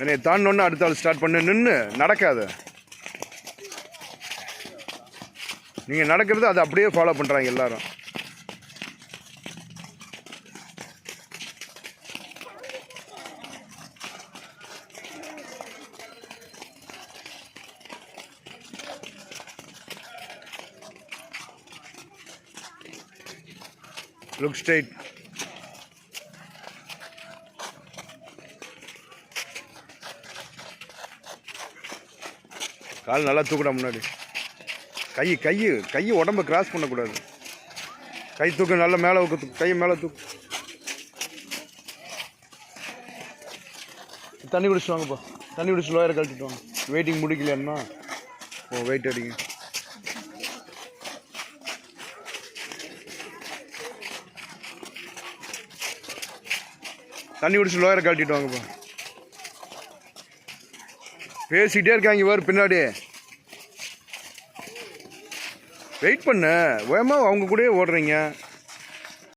என்னை தாண்டோன்னு அடுத்த ஆள் ஸ்டார்ட் பண்ணு நின்று நடக்காத. நீங்கள் நடக்கிறது அதை அப்படியே ஃபாலோ பண்ணுறாங்க எல்லாரும். லுக் ஸ்ட்ரைட் கால் நல்லா தூக்குடா முன்னாடி. கை கை கை உடம்ப கிராஸ் பண்ணக்கூடாது. கை தூக்கு நல்லா மேலே தூக்கு கையை மேலே தூக்கு. தண்ணி குடிச்சிட்டு வாங்கப்பா தண்ணி குடிச்சு லோயரை கழட்டிட்டு வாங்க. வெயிட்டிங் முடிக்கலைன்னா ஓ வெயிட் அடிங்க. தண்ணி குடிச்சு லோயரை கழட்டிட்டு வாங்கப்பா பேசிக்கிட்டே இருக்காங்க வேறு பின்னாடி. வெயிட் பண்ண. வேகமா அவங்க கூடயே ஓடுறீங்க.